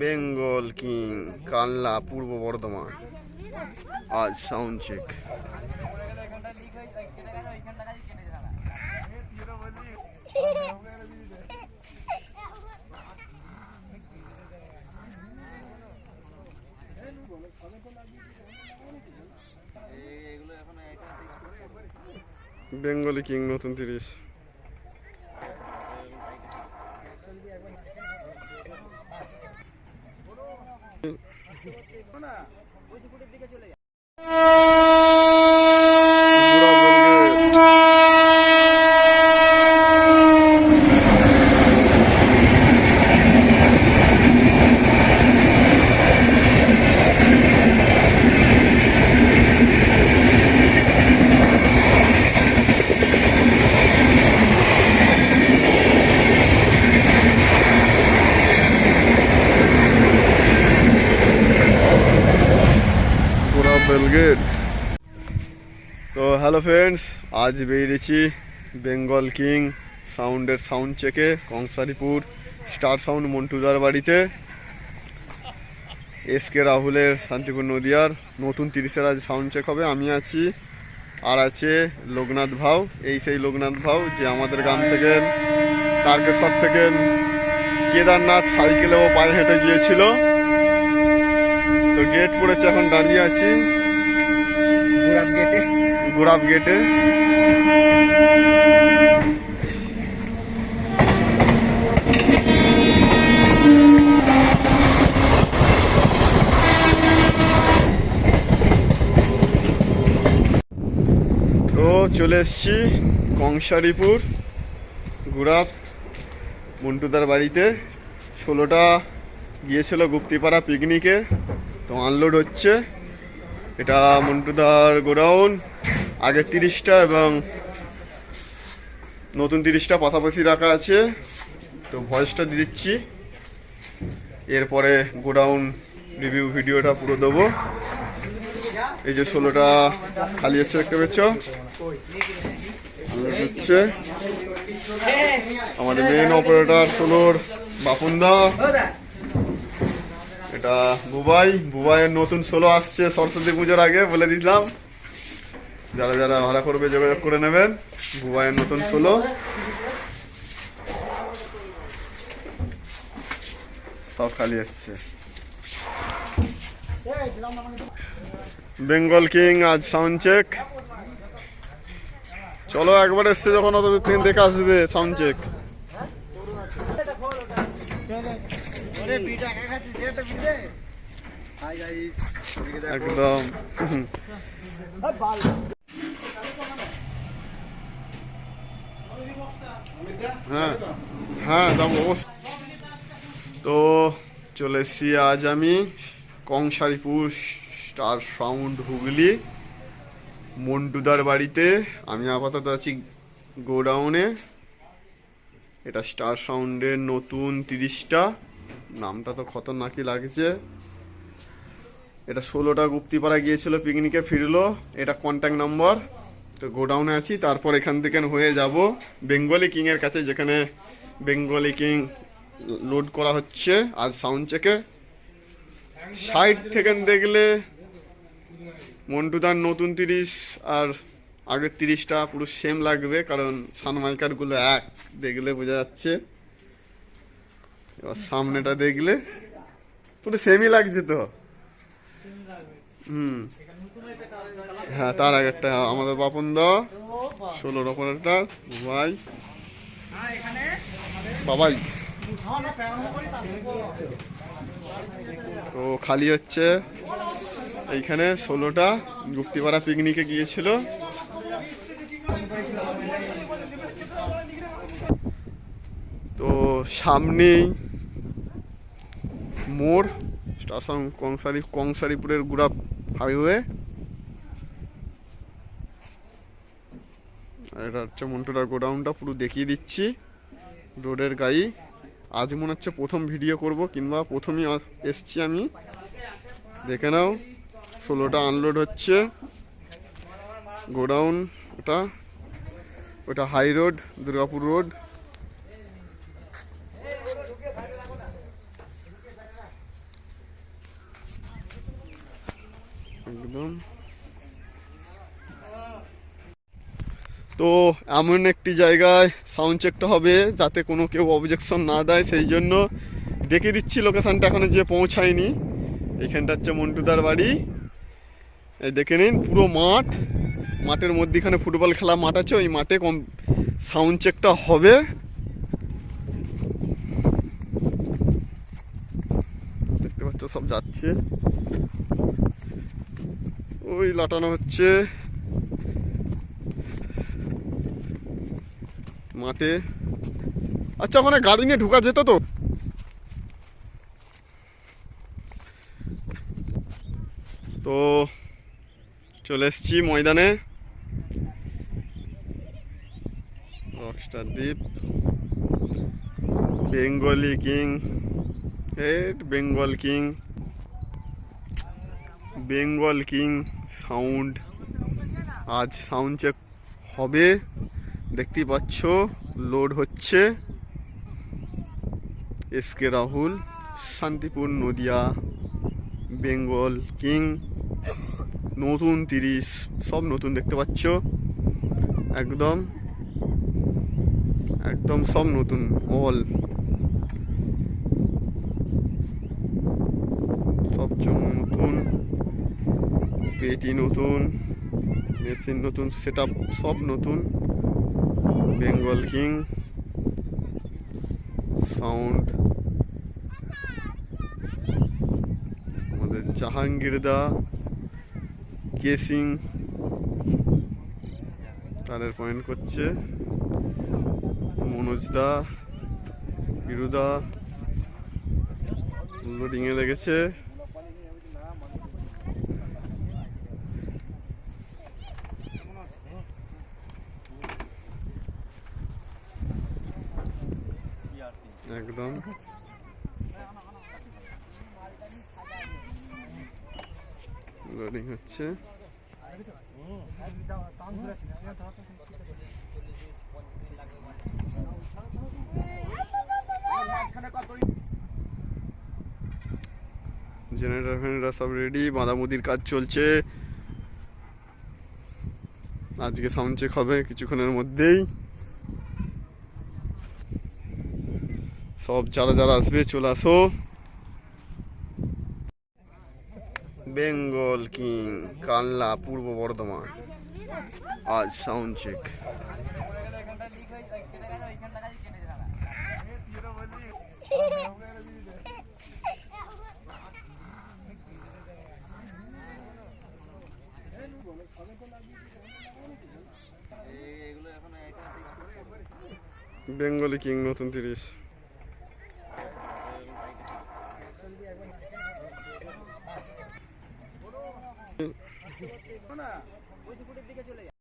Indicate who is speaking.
Speaker 1: Bengal king Kalna পূর্ব বর্ধমান। আজ sound check Bengali king নতুন তিরিশ। পুরা পুরা বেলগেট তো হ্যালো ফ্রেন্ডস আজ বেরিয়েছি বেঙ্গল কিং সাউন্ডের সাউন্ড চেকে কংসারিপুর স্টার সাউন্ড মন্টুদার বাড়িতে। এস কে রাহুলের শান্তিপুর নদিয়ার নতুন তিরিশের আজ সাউন্ড চেক হবে। আমি আছি, আর আছে লোকনাথ ভাও। এই সেই লোকনাথ ভাও যে আমাদের গ্রাম থেকে, তারকেশ্বর থেকে কেদারনাথ সাইকেলে ও পায়ে হেঁটে গিয়েছিল। তো গেট পড়েছে, এখন দাঁড়িয়ে আছি।
Speaker 2: ঘোরার গেটে
Speaker 1: চলে এসছি কংসারিপুর গুড়াপ মন্টুদার বাড়িতে। ষোলোটা গিয়েছিল গুপ্তিপাড়া পিকনিকে তো আনলোড হচ্ছে। এটা মন্টুদার গোডাউন, আগে তিরিশটা এবং নতুন তিরিশটা পাশাপাশি রাখা আছে। তো ভয়েসটা দিচ্ছি। এরপরে গোডাউন রিভিউ ভিডিওটা পুরো দেবো। এই যে ষোলোটা খালি হচ্ছে দেখতে আনলোড হচ্ছে আমাদের মেন অপারেটর ষোলোর বাপুনদা এটা বুবাই। বুবাইয়ের নতুন সোলো আসছে সরস্বতী পুজোর আগে, বলে দিলাম। যারা যারা ভাড়া করবে, যোগাযোগ করে নেবেন। বুবাইয়ের নতুন সোলো সব খালি হচ্ছে বেঙ্গল কিং আজ সাউন্ড চেক চলো, একবার এসছে যখন অত থেকে দেখে আসবে সাউন্ড চেক একদম। হ্যাঁ হ্যাঁ যাব। তো চলে এসছি আজ আমি কংসারিপুর স্টার সাউন্ড হুগলি মন্টুদার বাড়িতে। আমি আপাতত আছি গোডাউনে। এটা স্টার সাউন্ডের নতুন তিরিশটা। নামটা তো খতরনাকি লাগছে। এটা ষোলোটা গুপ্তিপাড়া গিয়েছিল, পিকনিকে ফিরলো, এটা কন্ট্যাক্ট নাম্বার তো গোডাউনে আছি, তারপর এখান থেকে হয়ে যাব। বেঙ্গলি কিংয়ের কাছে যেখানে বেঙ্গলি কিং লোড করা হচ্ছে, আজ সাউন্ড চেকে সাইড থেকে দেখলে মন্টুদার নতুন তিরিশ আর আগের তিরিশটা পুরো সেম লাগবে, কারণ সানমাইকারগুলো এক, দেখলে বোঝা যাচ্ছে। এবার সামনেটা দেখলে পুরো সেমই লাগছে তো। হুম। হ্যাঁ তার আগেরটা, আমাদের বাপন দা ষোলোর অপারেটার ভাই। বাবাই। তো খালি হচ্ছে এইখানে ষোলোটা গুপ্তিপাড়া পিকনিকে গিয়েছিল। তো সামনেই মোড়, স্টেশন কংসারি, কংসারিপুরের গুড়া হাইওয়ে। এটা হচ্ছে মন্টুরার গোডাউনটা, পুরো দেখিয়ে দিচ্ছি। রোডের গাড়ি। আজ মনে হচ্ছে প্রথম ভিডিও করব, কিংবা প্রথমই এসছি আমি। দেখে নাও, ষোলোটা আনলোড হচ্ছে। গোডাউন ওটা ওটা হাই রোড দুর্গাপুর রোড একদম। তো এমন একটি জায়গায় সাউন্ড চেকটা হবে যাতে কোনো কেউ অবজেকশন না দেয়, সেই জন্য দেখে দিচ্ছি লোকেশানটা এখনও যে পৌঁছায়নি। এখানটা হচ্ছে মন্টুদার বাড়ি। এই দেখে নিন, পুরো মাঠ। মাঠের মধ্যেখানে ফুটবল খেলা মাঠ আছে, ওই মাঠে কম সাউন্ড চেকটা হবে। দেখতে পাচ্ছ, সব যাচ্ছে। ওই লাটানো হচ্ছে। মাঠে। আচ্ছা ওখানে গাড়ি নিয়ে ঢুকা যেত তো? তো চলে এসছি ময়দানে। Rockstar Dweep. Bengali king, head Bengal king. Bengal king sound. আজ সাউন্ড চেক হবে। দেখতেই পাচ্ছ, লোড হচ্ছে। S K Rahul, Shantipur Nadia, Bengal king. নতুন তিরিশ, সব নতুন দেখতে পাচ্ছ। একদম একদম সব নতুন, অল। সব নতুন। পেটি নতুন, মেশিন নতুন সেট সব নতুন। Bengal king, sound. আমাদের জাহাঙ্গীর দা কেসিং, তাদের পয়েন্ট করছে। মনোজ দা বিরুদা লোডিংয়ে লেগেছে। একদম। লোডিং হচ্ছে। জেনারেটর ফেনারেটর সব রেডি বাঁধামুদির কাজ চলছে। আজকে সাউন্ড চেক হবে কিছুক্ষণের মধ্যেই। সব যারা যারা আসবে, চলে আসো। বেঙ্গল কিং কালনা পূর্ব বর্ধমান। আজ সাউন্ড চেক বেঙ্গলি কিং নতুন তিরিশ। না ওই দিকে চলে যায়